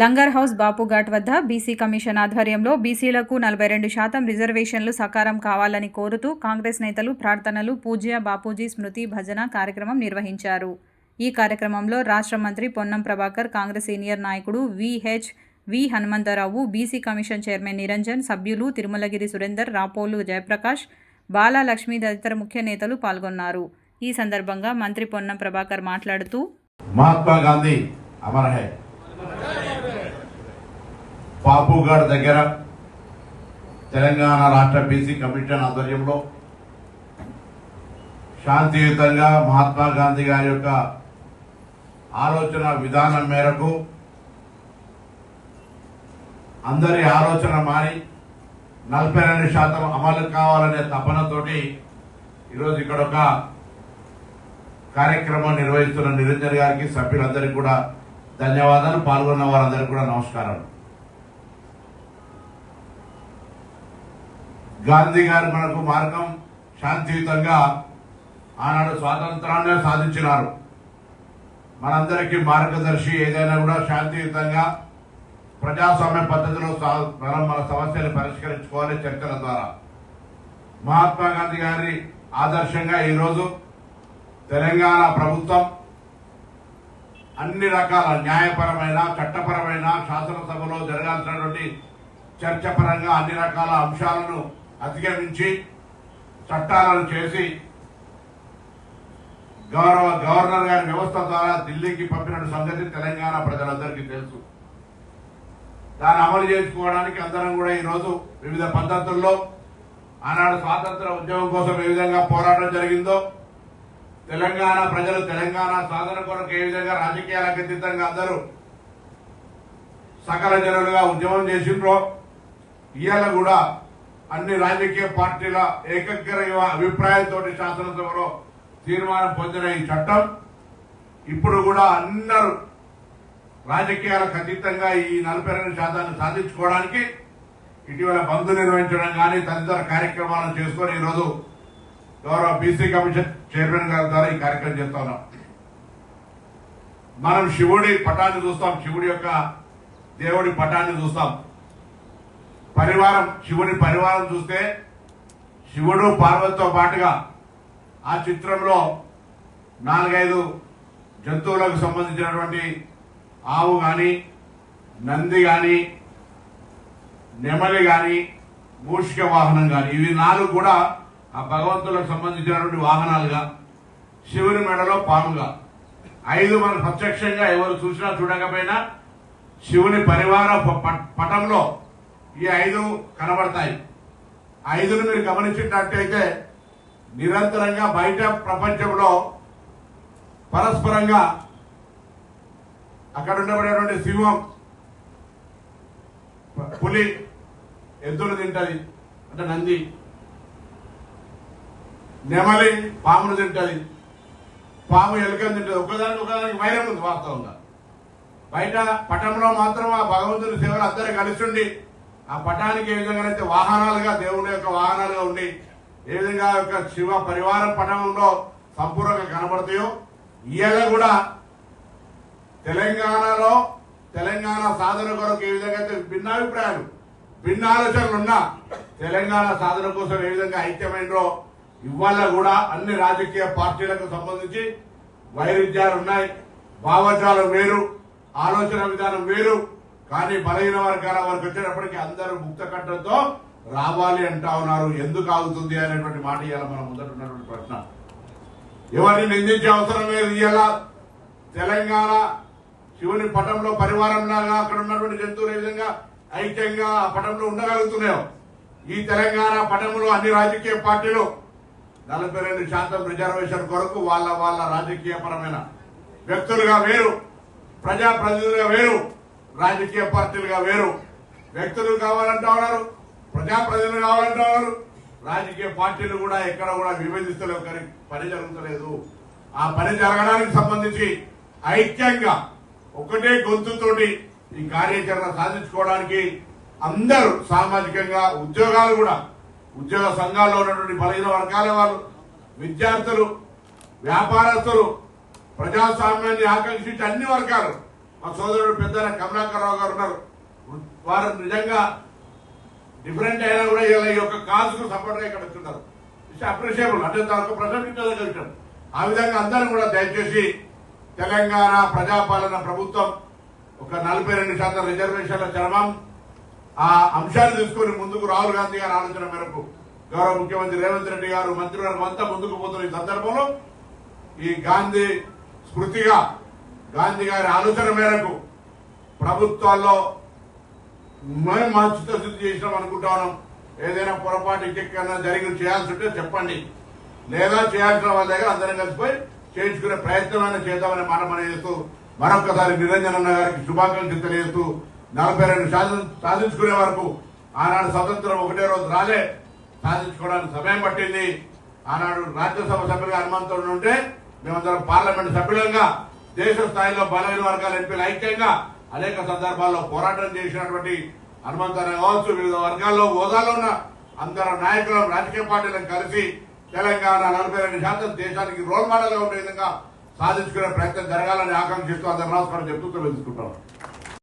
Langar house Bapughat వద్ద BC commission ఆధ్వర్యంలో బీసీలకు నలభై రెండు శాతం రిజర్వేషన్లు సకారం కావాలని కోరుతూ కాంగ్రెస్ నేతలు ప్రార్థనలు పూజ్య బాపూజీ స్మృతి భజన కార్యక్రమం నిర్వహించారు. ఈ కార్యక్రమంలో రాష్ట్ర మంత్రి పొన్నం ప్రభాకర్ కాంగ్రెస్ సీనియర్ నాయకుడు VH V Hanumantharao BC commission chairman Niranjan సభ్యులు తిరుమలగిరి సురేందర్ రాపోలు జయప్రకాష్ బాలా లక్ష్మి తదితర ముఖ్య నేతలు పాల్గొన్నారు. ఈ సందర్భంగా మంత్రి పొన్నం ప్రభాకర్ మాట్లాడుతూ మహాత్మా గాంధీ అమర్ హై పాపుగాడ్ దగ్గర తెలంగాణ రాష్ట్ర బీసీ కమిషన్ ఆధ్వర్యంలో శాంతియుతంగా మహాత్మా గాంధీ గారి యొక్క ఆలోచన విధానం మేరకు అందరి ఆలోచన మారి నలభై రెండు శాతం అమలు కావాలనే తపనతోటి ఈరోజు ఇక్కడ ఒక కార్యక్రమం నిర్వహిస్తున్న నిరంజన్ గారికి సభ్యులందరికీ కూడా ధన్యవాదాలు. పాల్గొన్న వారందరికీ కూడా నమస్కారాలు. గాంధీ గారు మనకు మార్గం శాంతియుతంగా ఆనాడు స్వాతంత్రాన్ని సాధించినారు. మనందరికీ మార్గదర్శి ఏదైనా కూడా శాంతియుతంగా ప్రజాస్వామ్య పద్ధతిలో సా- మనం మన సమస్యలు పరిష్కరించుకోవాలి చర్చల ద్వారా. మహాత్మా గాంధీ గారి ఆదర్శంగా ఈరోజు తెలంగాణ ప్రభుత్వం అన్ని రకాల న్యాయపరమైన చట్టపరమైన శాసనసభలో జరగాల్సినటువంటి చర్చపరంగా అన్ని రకాల అంశాలను అధిగమించి చట్టాలను చేసి గౌరవ గవర్నర్ గారి వ్యవస్థ ద్వారా ఢిల్లీకి పంపిన సంగతి తెలంగాణ ప్రజలందరికీ తెలుసు. దాన్ని అమలు చేసుకోవడానికి అందరం కూడా ఈరోజు వివిధ పద్ధతుల్లో ఆనాడు స్వాతంత్ర ఉద్యమం కోసం ఏ విధంగా పోరాటం జరిగిందో తెలంగాణ ప్రజలు తెలంగాణ సాధన కొరకు ఏ విధంగా రాజకీయాలకు అతీతంగా అందరూ సకల జనులుగా ఉద్యమం చేసిండ్రో ఇవాళ కూడా అన్ని రాజకీయ పార్టీల ఏకగ్ర అభిప్రాయంతో శాసనసభలో తీర్మానం పొందిన ఈ చట్టం ఇప్పుడు కూడా అందరూ రాజకీయాలకు అతీతంగా ఈ నలభై రెండు శాతాన్ని సాధించుకోవడానికి ఇటీవల బంధు నిర్వహించడం కానీ తదితర కార్యక్రమాలను చేసుకొని ఈరోజు గౌరవ బీసీ కమిషన్ చైర్మన్ గారి ద్వారా ఈ కార్యక్రమం చేస్తా ఉన్నాం. మనం శివుడి పటాన్ని చూస్తాం. శివుడి యొక్క దేవుడి పటాన్ని చూస్తాం. పరివారం శివుని పరివారం చూస్తే శివుడు పార్వతితో పాటుగా ఆ చిత్రంలో నాలుగైదు జంతువులకు సంబంధించినటువంటి ఆవు గాని నంది గాని నెమలి గాని మూషిక వాహనం గాని ఇవి నాలుగు కూడా ఆ భగవంతులకు సంబంధించినటువంటి వాహనాలుగా శివుని మెడలో పాముగా. ఐదు మనం ప్రత్యక్షంగా ఎవరు చూసినా చూడకపోయినా శివుని పరివార ప- ప- పటంలో ఈ ఐదు కనబడతాయి. ఐదును మీరు గమనించినట్టయితే నిరంతరంగా బయట ప్రపంచంలో పరస్పరంగా అక్కడ ఉండబడేటువంటి సింహం పులి ఎద్దులు తింటది అంటే నంది. నెమలి పామును తింటది పాము ఎలుకని తింటది. ఒకదానికి ఒకదానికి వైరం ఉంది వాస్తవంగా. బయట పటంలో మాత్రం ఆ భగవంతుని సేవలు అందరూ కలిసి ఉండి ఆ పటానికి ఏ విధంగా వాహనాలుగా దేవుని యొక్క వాహనాలుగా ఉండి ఏ విధంగా యొక్క శివ పరివారం పటంలో సంపూర్ణంగా కనబడతాయో ఇవాళ కూడా తెలంగాణలో తెలంగాణ సాధన కొరకు ఏ విధంగా అయితే భిన్నాభిప్రాయాలు భిన్న ఆలోచనలు ఉన్నా తెలంగాణ సాధన కోసం ఏ విధంగా ఐక్యమైనరో ఇవాళ కూడా అన్ని రాజకీయ పార్టీలకు సంబంధించి వైరుధ్యాలు ఉన్నాయి భావజాలం వేరు ఆలోచన విధానం వేరు కానీ బలహీన వర్గాల వారికి వచ్చేటప్పటికి అందరూ ముక్త కట్టడంతో రావాలి అంటా ఉన్నారు. ఎందుకు ఆగుతుంది అనేటువంటి మాట ఇవ్వాలి మనం ముందట ఉన్నటువంటి ప్రశ్న. ఎవరిని నిందించే అవసరం లేదు ఇవాళ. తెలంగాణ శివుని పటంలో పరివారం లాగా అక్కడ ఉన్నటువంటి జంతువులు ఏ విధంగా ఐక్యంగా ఆ పటంలో ఉండగలుగుతున్నాయో? ఈ తెలంగాణ పటంలో అన్ని రాజకీయ పార్టీలు నలభై రెండు శాతం రిజర్వేషన్ కొరకు వాళ్ళ వాళ్ళ రాజకీయ పరమైన వ్యక్తులుగా వేరు ప్రజాప్రతినిధులుగా వేరు. రాజకీయ పార్టీలుగా వేరు. వ్యక్తులు కావాలంటా ఉన్నారు ప్రజాప్రతినిధులు కావాలంటా ఉన్నారు. రాజకీయ పార్టీలు కూడా ఎక్కడ కూడా విభజిస్తలేవు కానీ పని జరుగుతలేదు. ఆ పని జరగడానికి సంబంధించి ఐక్యంగా ఒకటే గొంతుతోటి ఈ కార్యాచరణ సాధించుకోవడానికి అందరూ సామాజికంగా ఉద్యోగాలు కూడా ఉద్యోగ సంఘాల్లో ఉన్నటువంటి బలహీన వర్గాల వాళ్ళు విద్యార్థులు వ్యాపారస్తులు ప్రజాస్వామ్యాన్ని ఆకాంక్షించి అన్ని వర్గాలు మా సోదరుడు పెద్ద కమలాకరరావు గారు ఉన్నారు. వారు నిజంగా డిఫరెంట్ అయినా కూడా ఇలా ఈ యొక్క కాజుకు సపోర్ట్గా ఇక్కడ వచ్చున్నారు ఇట్స్ అప్రిషియబుల్ అంటే దానికి ప్రశంసించదగ్గ విషయం. ఆ విధంగా అందరూ కూడా దయచేసి తెలంగాణ ప్రజాపాలన ప్రభుత్వం ఒక నలభై రెండు శాతం రిజర్వేషన్ల చర్మం ఆ అంశాన్ని తీసుకొని ముందుకు రాహుల్ గాంధీ గారి ఆలోచన మేరకు గౌరవ ముఖ్యమంత్రి రేవంత్ రెడ్డి గారు మంత్రివర్గం అంతా ముందుకు పోతున్న ఈ సందర్భంలో ఈ గాంధీ స్మృతిగా గాంధీ గారి ఆలోచన మేరకు ప్రభుత్వాల్లో మేము మా శుద్ధి చేసినాం అనుకుంటా ఉన్నాం ఏదైనా పొరపాటు ఇంకెక్కడైనా జరిగి చేయాల్సి ఉంటే చెప్పండి. లేదా చేయాల్సిన వాళ్ళ దగ్గర అందరం కలిసిపోయి చేయించుకునే ప్రయత్నమైనా చేద్దామని మాట మన చేస్తూ మరొకసారి నిరంజన్ అన్న గారికి శుభాకాంక్షలు తెలియజేస్తూ నలభై రెండు శాతం సాధించుకునే వరకు ఆనాడు స్వతంత్రం ఒకటే రోజు రాలే. సాధించుకోవడానికి సమయం పట్టింది. ఆనాడు రాజ్యసభ సభ్యులుగా హనుమంతుడు ఉంటే మేమందరం పార్లమెంట్ సభ్యులంగా దేశ స్థాయిలో బలహీన వర్గాల ఎంపీలు ఐక్యంగా అనేక సందర్భాల్లో పోరాటం చేసినటువంటి హనుమంతరావు కావచ్చు వివిధ వర్గాల్లో హోదాలో ఉన్న అందరు నాయకులను రాజకీయ పార్టీలను కలిసి తెలంగాణ నలభై రెండు శాతం దేశానికి రోల్ మోడల్గా ఉండే విధంగా సాధించుకునే ప్రయత్నం జరగాలని ఆకాంక్షిస్తూ అందరు నమస్కారం చెప్తూ తెలుసుకుంటాం